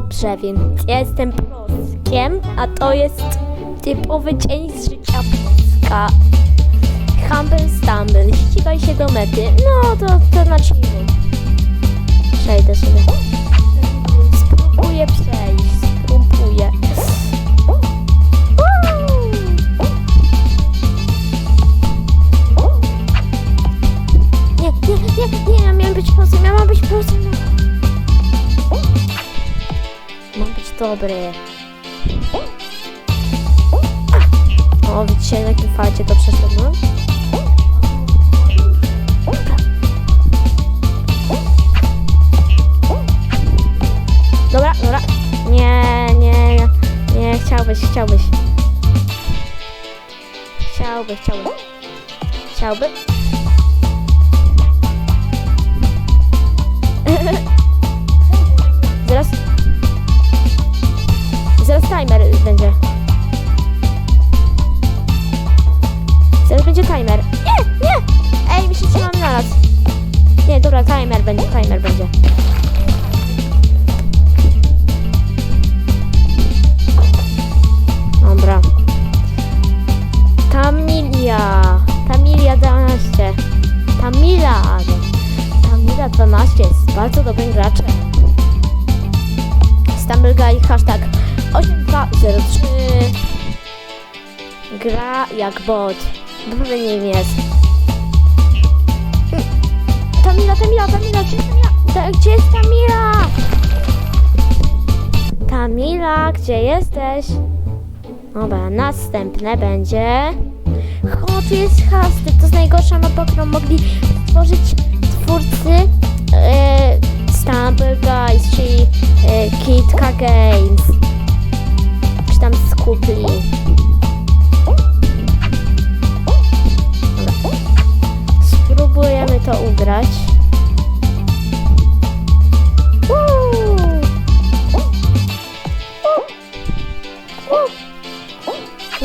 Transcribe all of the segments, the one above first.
Dobrze, więc ja jestem Polskiem, a to jest typowy dzień z życia Polska. Humble Stumble, ścigaj się do mety. No, to, to na chillu. Przejdę sobie. Spróbuję przejść, dobry. O, widzicie, na jakim falcie to przeszedłem? Dobra, dobra. Nie, nie, nie, nie, chciałbyś, chciałbyś. Chciałby, chciałby. Chciałby. timer będzie. Dobra. Tamilia. Tamilia 12. Tamila. Tamila 12 jest bardzo dobrym graczem. Stumble Guy hashtag 8203 Gra jak bot. Nim jest. Tamila, Tamila, Tamila, gdzie jest Tamila? Ta, gdzie jest Tamila? Tamila, gdzie jesteś? Dobra, następne będzie... O, tu jest hashtag, to jest najgorsza mapa, mogli stworzyć twórcy e,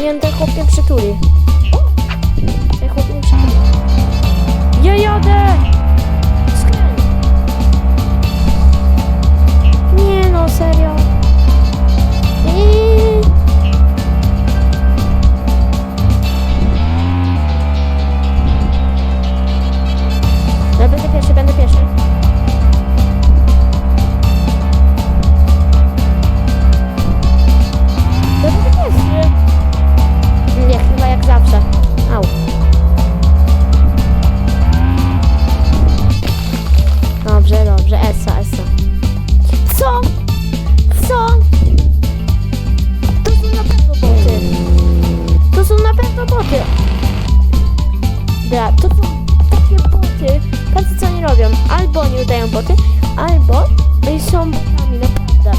Nie ten przytuli. Ten chłop przytuli. Ja jadę! Dobrze, dobrze. Esa, Esa. Co? Co? To są na pewno boty. To są na pewno boty. Dobra, to są takie boty. Patrzcie co oni robią. Albo oni udają boty, albo są botami, naprawdę.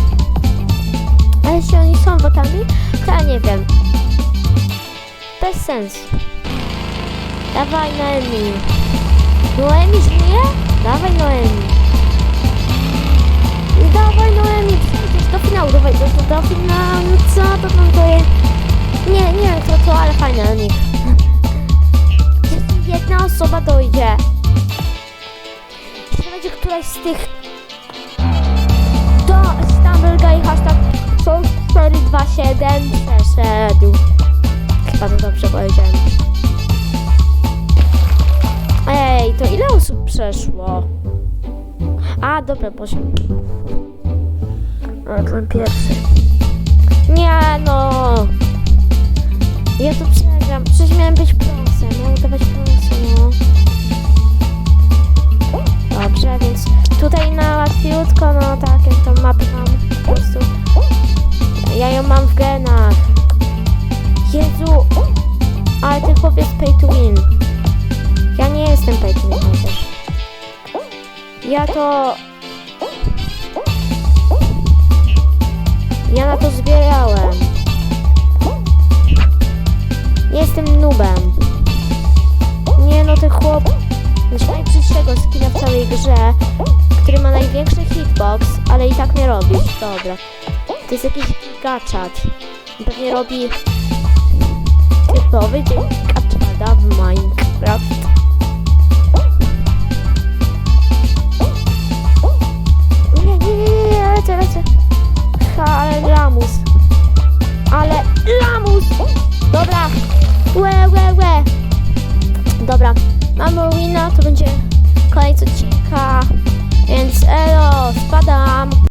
A jeśli oni są botami, to ja nie wiem. Bez sensu. Dawaj Noemi. Noemi żyje? Dawaj Noemi. Któraś z tych do Stumble Guy hashtag są 427 przeszedł. Chyba to dobrze powiedziałem. Ej, to ile osób przeszło? A, dobra, poziom. O, ten pierwszy. Nie no! Ja to przegram. Przecież miałem być prosem. Miałem udawać prosem, no. Dobrze, więc tutaj na łatwiutko, no tak, jak tą mapę mam po prostu. Ja ją mam w genach. Jezu! Ale ten chłopiec pay to win. Ja nie jestem pay to win. Ja to... Ja na to zbierałem. ale i tak nie robi. Dobra. To jest jakiś gaczat. Pewnie robi typowy dzień gaczada w Minecraft. Nie, nie, nie, nie, lecę, lecę. Ha, ale lamus. Ale lamus! Dobra. Łe, łe, łe. Dobra. Mamy wina, to będzie koniec odcinka. Więc elo, spadam.